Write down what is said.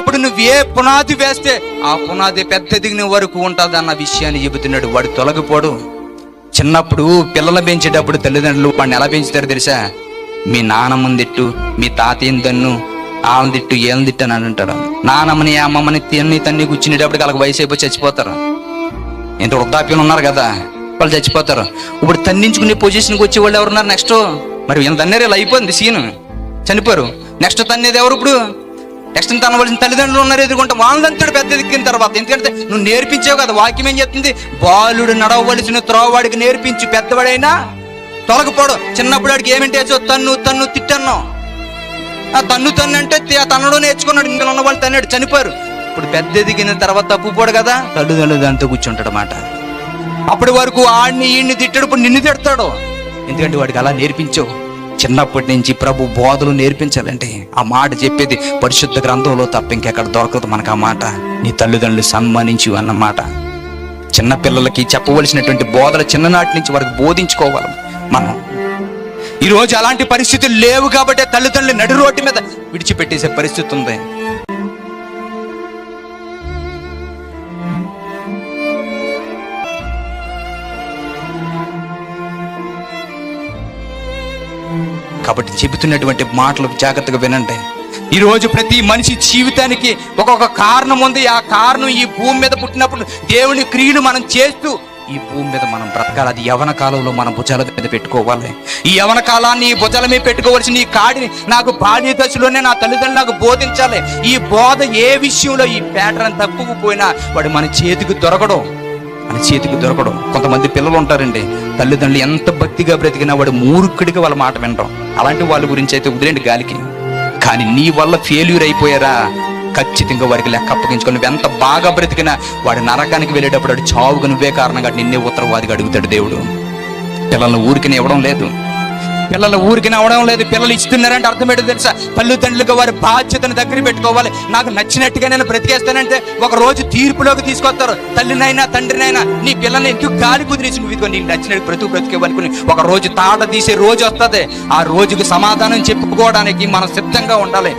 అప్పుడు నువ్వు ఏ పునాది వేస్తే ఆ పునాది పెద్ద దిగిన వరకు ఉంటుంది అన్న విషయాన్ని చెబుతున్నాడు. వాడు తొలగిపోడు. చిన్నప్పుడు పిల్లలు పెంచేటప్పుడు తల్లిదండ్రులు వాడిని ఎలా పెంచుతారు తెలుసా? మీ నాన్నమ్మని తిట్టు మీ తాతయ్యని తన్ను ఆమె తిట్టు ఏం తిట్టు అని అంటాడు నానమ్మని అమ్మమ్మని తిన్ని తన్ని కూర్చునేటప్పుడు వాళ్ళకి వయసు అయిపోయి చచ్చిపోతారు. ఇంత వృద్ధాప్యం ఉన్నారు కదా వాళ్ళు చచ్చిపోతారు. ఇప్పుడు తన్నించుకునే పొజిషన్కి వచ్చే వాళ్ళు ఎవరున్నారు? నెక్స్ట్. మరి ఇంత తన్నేరే ఇలా అయిపోయింది సీన్. చనిపోరు నెక్స్ట్ తన్నేది ఎవరు ఇప్పుడు? నెక్స్ట్ తనవలసిన తల్లిదండ్రులు ఉన్నారు ఎదుర్కొంటే వాళ్ళంతటి పెద్ద ఎదిగిన తర్వాత. ఎందుకంటే నువ్వు నేర్పించావు కదా వాక్యం ఏం చెప్తుంది? బాలుడు నడవవలసిన త్రోవాడికి నేర్పించి పెద్దవాడైనా తొలగపోడు. చిన్నప్పుడు వాడికి ఏమిటి వేసో తన్ను తన్ను తిట్టన్నావు. ఆ తన్ను తన్ను అంటే తనడు నేర్చుకున్నాడు ఇంకా ఉన్న వాళ్ళు తన్నాడు చనిపోయారు. ఇప్పుడు పెద్ద ఎదిగిన తర్వాత తప్పుపోడు కదా తల్లిదండ్రులు దాంతో కూర్చుంటాడు మాట అప్పటి వరకు ఆడిని ఈయన్ని తిట్టాడు ఇప్పుడు నిన్ను తిడతాడు. ఎందుకంటే వాడికి అలా నేర్పించావు. చిన్నప్పటి నుంచి ప్రభు బోధలు నేర్పించాలంటే ఆ మాట చెప్పేది పరిశుద్ధ గ్రంథంలో తప్ప ఇంకెక్కడ దొరకదు మనకు ఆ మాట. నీ తల్లిదండ్రులు సన్మానించు అన్నమాట. చిన్న పిల్లలకి చెప్పవలసినటువంటి బోధలు చిన్ననాటి నుంచి వారికి బోధించుకోవాలి మనం. ఈరోజు అలాంటి పరిస్థితులు లేవు కాబట్టి తల్లిదండ్రులు నడి రోడ్డు మీద విడిచిపెట్టేసే పరిస్థితి ఉంది. కాబట్టి చెబుతున్నటువంటి మాటలు జాగ్రత్తగా వినండి. ఈరోజు ప్రతి మనిషి జీవితానికి ఒక్కొక్క కారణం ఉంది. ఆ కారణం ఈ భూమి మీద పుట్టినప్పుడు దేవుని క్రియలు మనం చేస్తూ ఈ భూమి మీద మనం బ్రతకాలి. అది యవన కాలంలో మన భుజాల మీద పెట్టుకోవాలి. ఈ యవన కాలాన్ని ఈ భుజాల మీద పెట్టుకోవాల్సిన ఈ కాడిని నాకు బాల్య దశలోనే నా తల్లిదండ్రులు నాకు బోధించాలి. ఈ బోధ ఏ విషయంలో ఈ ప్యాటర్న్ తప్పుకుపోయినా వాడు మన చేతికి దొరకడం. మన చేతికి దొరకడం. కొంతమంది పిల్లలు ఉంటారండి. తల్లిదండ్రులు ఎంత భక్తిగా బ్రతికినా వాడు మూర్ఖుడికి వాళ్ళ మాట వినడం. అలాంటి వాళ్ళ గురించి అయితే వదిలేండి గాలికి. కానీ నీ వల్ల ఫెయిల్యూర్ అయిపోయారా? ఖచ్చితంగా వారికి లెక్క అప్పగించుకొని నువ్వు ఎంత బాగా బ్రతికినా వాడి నరకానికి వెళ్ళేటప్పుడు వాడు చావుకు నువ్వే కారణంగా నిన్నే ఉత్తరవాదిగా అడుగుతాడు దేవుడు. పిల్లల్ని ఊరికిని ఇవ్వడం లేదు. పిల్లలు ఊరికి అవడం లేదు. పిల్లలు ఇస్తున్నారంటే అర్థం ఏంటో తెలుసా? తల్లిదండ్రులుగా వారి బాధ్యతను దగ్గర పెట్టుకోవాలి. నాకు నచ్చినట్టుగా నేను బ్రతికేస్తానంటే ఒక రోజు తీర్పులోకి తీసుకొస్తారు. తల్లినైనా తండ్రినైనా నీ పిల్లల్ని ఎందుకు గాలి కుదిరించి నువ్వు ఇదిగో నీకు నచ్చినట్టు బ్రతుకు బ్రతికేవనుకుని ఒక రోజు తాట తీసే రోజు వస్తుంది. ఆ రోజుకు సమాధానం చెప్పుకోవడానికి మనం సిద్ధంగా ఉండాలి.